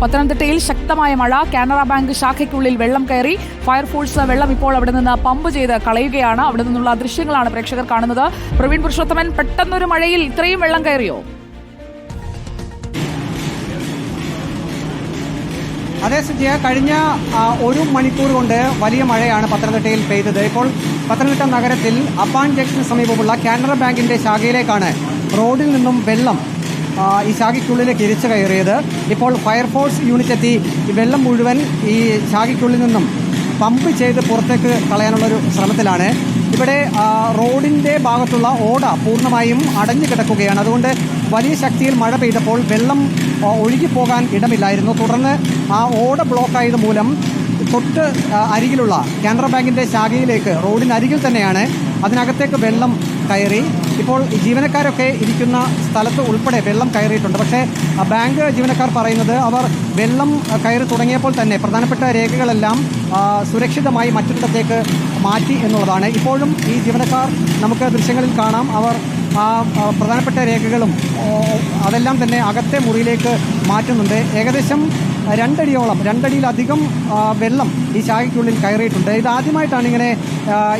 പത്തനംതിട്ടയിൽ ശക്തമായ മഴ കാനറ ബാങ്ക് ശാഖയ്ക്കുള്ളിൽ വെള്ളം കയറി ഫയർഫോഴ്സ് വെള്ളം ഇപ്പോൾ അവിടെ നിന്ന് പമ്പ് ചെയ്ത് കളയുകയാണ്. അവിടെ നിന്നുള്ള ദൃശ്യങ്ങളാണ് പ്രേക്ഷകർ കാണുന്നത്. പ്രവീൺ പുരുഷോത്തമൻ പെട്ടെന്നൊരു മഴയിൽ ഇത്രയും വെള്ളം കയറിയോ? അതേ സുജിയ കഴിഞ്ഞ ഒരു മണിക്കൂർ കൊണ്ട് വലിയ മഴയാണ് പത്തനംതിട്ടയിൽ പെയ്തത്. ഇപ്പോൾ പത്തനംതിട്ട നഗരത്തിൽ അപ്പാൻ ജംഗ്ഷന് സമീപമുള്ള കാനറ ബാങ്കിന്റെ ശാഖയിലേക്കാണ് റോഡിൽ നിന്നും വെള്ളം ഈ ശാഖയ്ക്കുള്ളിൽ തിരിച്ച് കയറിയത്. ഇപ്പോൾ ഫയർഫോഴ്സ് യൂണിറ്റ് എത്തി വെള്ളം മുഴുവൻ ഈ ശാഖയ്ക്കുള്ളിൽ നിന്നും പമ്പ് ചെയ്ത് പുറത്തേക്ക് കളയാനുള്ളൊരു ശ്രമത്തിലാണ്. ഇവിടെ റോഡിന്റെ ഭാഗത്തുള്ള ഓട പൂർണമായും അടഞ്ഞു കിടക്കുകയാണ്. അതുകൊണ്ട് വലിയ ശക്തിയിൽ മഴ പെയ്തപ്പോൾ വെള്ളം ഒഴുകിപ്പോകാൻ ഇടമില്ലായിരുന്നു. തുടർന്ന് ആ ഓട ബ്ലോക്കായത് മൂലം തൊട്ട് അരികിലുള്ള കാനറ ബാങ്കിന്റെ ശാഖയിലേക്ക് റോഡിനരികിൽ തന്നെയാണ് അതിനകത്തേക്ക് വെള്ളം കയറി. ഇപ്പോൾ ജീവനക്കാരൊക്കെ ഇരിക്കുന്ന സ്ഥലത്ത് ഉൾപ്പെടെ വെള്ളം കയറിയിട്ടുണ്ട്. പക്ഷേ ബാങ്ക് ജീവനക്കാർ പറയുന്നത് അവർ വെള്ളം കയറി തുടങ്ങിയപ്പോൾ തന്നെ പ്രധാനപ്പെട്ട രേഖകളെല്ലാം സുരക്ഷിതമായി മറ്റൊരിടത്തേക്ക് മാറ്റി എന്നുള്ളതാണ്. ഇപ്പോഴും ഈ ജീവനക്കാർ നമുക്ക് ദൃശ്യങ്ങളിൽ കാണാം. അവർ ആ പ്രധാനപ്പെട്ട രേഖകളും അതെല്ലാം തന്നെ അകത്തെ മുറിയിലേക്ക് മാറ്റുന്നുണ്ട്. ഏകദേശം രണ്ടടിയോളം രണ്ടടിയിലധികം വെള്ളം ഈ ശാഖയ്ക്കുള്ളിൽ കയറിയിട്ടുണ്ട്. ഇത് ആദ്യമായിട്ടാണ് ഇങ്ങനെ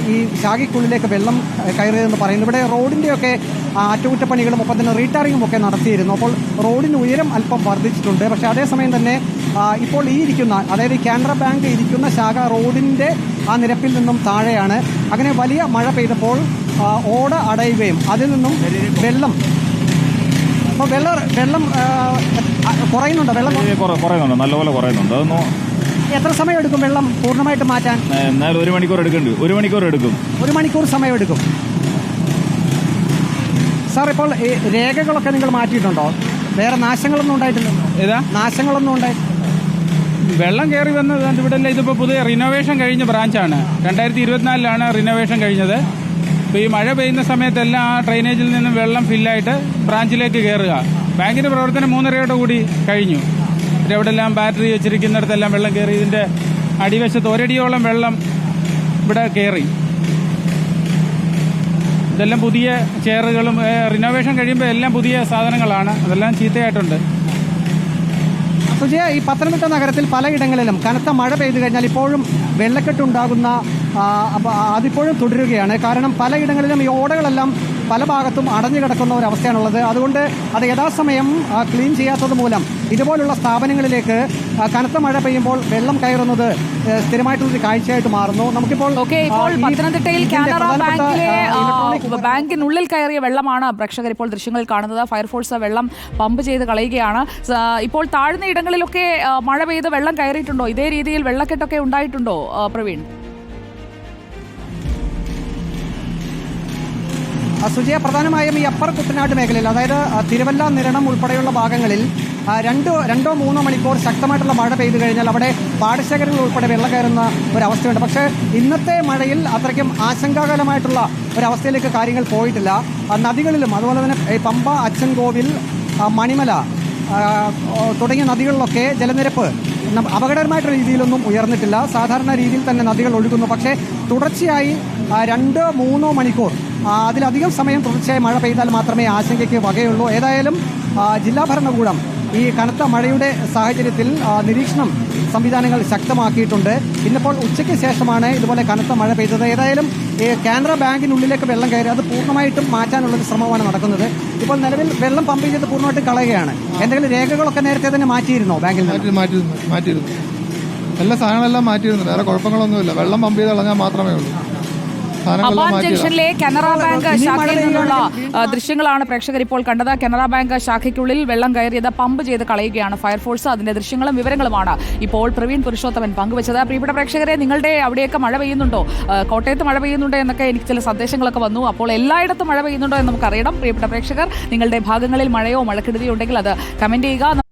ഈ ശാഖയ്ക്കുള്ളിലേക്ക് വെള്ളം കയറിയതെന്ന് പറയുന്നു ഇവിടെ റോഡിന്റെയൊക്കെ അറ്റകുറ്റപ്പണികളും ഒപ്പം തന്നെ റീടാറിങ്ങും ഒക്കെ നടത്തിയിരുന്നു. അപ്പോൾ റോഡിന് ഉയരം അല്പം വർദ്ധിച്ചിട്ടുണ്ട്. പക്ഷേ അതേസമയം തന്നെ ഇപ്പോൾ ഈ ഇരിക്കുന്ന അതായത് കാനറ ബാങ്ക് ഇരിക്കുന്ന ശാഖ റോഡിന്റെ ആ നിരപ്പിൽ നിന്നും താഴെയാണ്. അങ്ങനെ വലിയ മഴ പെയ്തപ്പോൾ ഓട അടയുകയും അതിൽ നിന്നും വെള്ളം അപ്പോൾ വെള്ളം വെള്ളം കുറയുന്നുണ്ടോ? വെള്ളം കുറ- കുറയുന്നുണ്ട്. നല്ലപോലെ കുറയുന്നുണ്ട്. അതൊന്നും എത്ര സമയം എടുക്കും വെള്ളം പൂർണമായിട്ട് മാറ്റാൻ? എന്നാലും ഒരു മണിക്കൂർ എടുക്കുന്നുണ്ട് ഒരു മണിക്കൂർ എടുക്കും. ഒരു മണിക്കൂർ സമയം എടുക്കും സാർ ഇപ്പോൾ ഈ രേഖകളൊക്കെ നിങ്ങൾ മാറ്റിയിട്ടുണ്ടോ? വേറെ നാശങ്ങളൊന്നും ഉണ്ടായിട്ടില്ലല്ലോ. ഏതാ? നാശങ്ങളൊന്നും ഉണ്ടായി വെള്ളം കയറി വന്നത് ഇവിടെ ഇതിപ്പോൾ പുതിയ റിനോവേഷൻ കഴിഞ്ഞ ബ്രാഞ്ചാണ് രണ്ടായിരത്തി ഇരുപത്തിനാലിലാണ് റിനോവേഷൻ കഴിഞ്ഞത്. ഇപ്പോൾ ഈ മഴ പെയ്യുന്ന സമയത്തെല്ലാം ആ ഡ്രൈനേജിൽ നിന്നും വെള്ളം ഫില്ലായിട്ട് ബ്രാഞ്ചിലേക്ക് കയറുക ബാങ്കിന്റെ പ്രവർത്തനം മൂന്നരയോടെ കൂടി കഴിഞ്ഞു. എല്ലാം ബാറ്ററി വെച്ചിരിക്കുന്നിടത്തെല്ലാം വെള്ളം കയറി ഇതിന്റെ അടിവശത്ത് ഒരടിയോളം വെള്ളം ഇവിടെ കയറി ഇതെല്ലാം പുതിയ ചെയറുകളും റിനോവേഷൻ കഴിയുമ്പോൾ എല്ലാം പുതിയ സാധനങ്ങളാണ്. അതെല്ലാം ചീത്തയായിട്ടുണ്ട്. സുജയ ഈ പത്തനംതിട്ട നഗരത്തിൽ പലയിടങ്ങളിലും കനത്ത മഴ പെയ്തു കഴിഞ്ഞാൽ ഇപ്പോഴും വെള്ളക്കെട്ടുണ്ടാകുന്ന അതിപ്പോഴും തുടരുകയാണ്. കാരണം പലയിടങ്ങളിലും ഈ ഓടകളെല്ലാം പല ഭാഗത്തും അടഞ്ഞു കിടക്കുന്ന ഒരു അവസ്ഥയാണുള്ളത്. അതുകൊണ്ട് അത് യഥാസമയം ക്ലീൻ ചെയ്യാത്തത് മൂലം ഇതുപോലുള്ള സ്ഥാപനങ്ങളിലേക്ക് കനത്ത മഴ പെയ്യുമ്പോൾ വെള്ളം കയറുന്നത് സ്ഥിരമായിട്ടുള്ള സ്ഥിരമായിട്ടുള്ളൊരു കാഴ്ചയായിട്ട് മാറുന്നു. നമുക്കിപ്പോൾ ഇപ്പോൾ പത്തനംതിട്ടയിൽ കാനറ ബാങ്കിലെ ബാങ്കിനുള്ളിൽ കയറിയ വെള്ളമാണ് പ്രേക്ഷകർ ഇപ്പോൾ ദൃശ്യങ്ങളിൽ കാണുന്നത്. ഫയർഫോഴ്സ് വെള്ളം പമ്പ് ചെയ്ത് കളയുകയാണ്. ഇപ്പോൾ താഴ്ന്ന ഇടങ്ങളിലൊക്കെ മഴ പെയ്ത് വെള്ളം കയറിയിട്ടുണ്ടോ? ഇതേ രീതിയിൽ വെള്ളക്കെട്ടൊക്കെ ഉണ്ടായിട്ടുണ്ടോ പ്രവീൺ? സുജയ പ്രധാനമായും ഈ അപ്പർ കുട്ടനാട് മേഖലയിൽ അതായത് തിരുവല്ല നിരണം ഉൾപ്പെടെയുള്ള ഭാഗങ്ങളിൽ രണ്ട് രണ്ടോ മൂന്നോ മണിക്കൂർ ശക്തമായിട്ടുള്ള മഴ പെയ്തു കഴിഞ്ഞാൽ അവിടെ പാടശേഖരങ്ങൾ ഉൾപ്പെടെ വെള്ളം കയറുന്ന ഒരവസ്ഥയുണ്ട്. പക്ഷേ ഇന്നത്തെ മഴയിൽ അത്രയ്ക്കും ആശങ്കാകരമായിട്ടുള്ള ഒരവസ്ഥയിലേക്ക് കാര്യങ്ങൾ പോയിട്ടില്ല. നദികളിലും അതുപോലെ തന്നെ പമ്പ അച്ചൻകോവിൽ മണിമല തുടങ്ങിയ നദികളിലൊക്കെ ജലനിരപ്പ് അപകടകരമായിട്ടുള്ള രീതിയിലൊന്നും ഉയർന്നിട്ടില്ല. സാധാരണ രീതിയിൽ തന്നെ നദികൾ ഒഴുകുന്നു. പക്ഷേ തുടർച്ചയായി രണ്ടോ മൂന്നോ മണിക്കൂർ അതിലധികം സമയം തുടർച്ചയായി മഴ പെയ്താൽ മാത്രമേ ആശങ്കയ്ക്ക് വകയുള്ളൂ. ഏതായാലും ജില്ലാ ഭരണകൂടം ഈ കനത്ത മഴയുടെ സാഹചര്യത്തിൽ നിരീക്ഷണം സംവിധാനങ്ങൾ ശക്തമാക്കിയിട്ടുണ്ട്. ഇന്നിപ്പോൾ ഉച്ചയ്ക്ക് ശേഷമാണ് ഇതുപോലെ കനത്ത മഴ പെയ്തത്. ഏതായാലും കാനറ ബാങ്കിനുള്ളിലേക്ക് വെള്ളം കയറി അത് പൂർണമായിട്ടും മാറ്റാനുള്ള ഒരു ശ്രമമാണ് നടക്കുന്നത്. ഇപ്പോൾ നിലവിൽ വെള്ളം പമ്പ് ചെയ്ത് പൂർണമായിട്ട് കളയുകയാണ്. എന്തെങ്കിലും രേഖകളൊക്കെ നേരത്തെ തന്നെ മാറ്റിയിരുന്നോ ബാങ്കിൽ മാറ്റിയിരുന്നു. എല്ലാ സാധനങ്ങളെല്ലാം മാറ്റിയിരുന്നു. വേറെ കുഴപ്പങ്ങളൊന്നുമില്ല. വെള്ളം പമ്പ് ചെയ്ത് കളഞ്ഞാൽ മാത്രമേ ഉള്ളൂ. അബാൻ ജംഗ്ഷനിലെ കനറ ബാങ്ക് ശാഖയിൽ നിന്നുള്ള ദൃശ്യങ്ങളാണ് പ്രേക്ഷകർ ഇപ്പോൾ കണ്ടത്. കനറ ബാങ്ക് ശാഖയ്ക്കുള്ളിൽ വെള്ളം കയറിയത് പമ്പ് ചെയ്ത് കളയുകയാണ് ഫയർഫോഴ്സ്. അതിന്റെ ദൃശ്യങ്ങളും വിവരങ്ങളുമാണ് ഇപ്പോൾ പ്രവീൺ പുരുഷോത്തമൻ പങ്കുവച്ചത്. പ്രിയപ്പെട്ട പ്രേക്ഷകരെ നിങ്ങളുടെ അവിടെയൊക്കെ മഴ പെയ്യുന്നുണ്ടോ? കോട്ടയത്ത് മഴ പെയ്യുന്നുണ്ടോ എന്നൊക്കെ എനിക്ക് ചില സന്ദേശങ്ങളൊക്കെ വന്നു. അപ്പോൾ എല്ലായിടത്തും മഴ പെയ്യുന്നുണ്ടോ എന്ന് നമുക്കറിയണം. പ്രിയപ്പെട്ട പ്രേക്ഷകർ നിങ്ങളുടെ ഭാഗങ്ങളിൽ മഴയോ മഴക്കെടുതിയോ ഉണ്ടെങ്കിൽ അത് കമന്റ് ചെയ്യുക.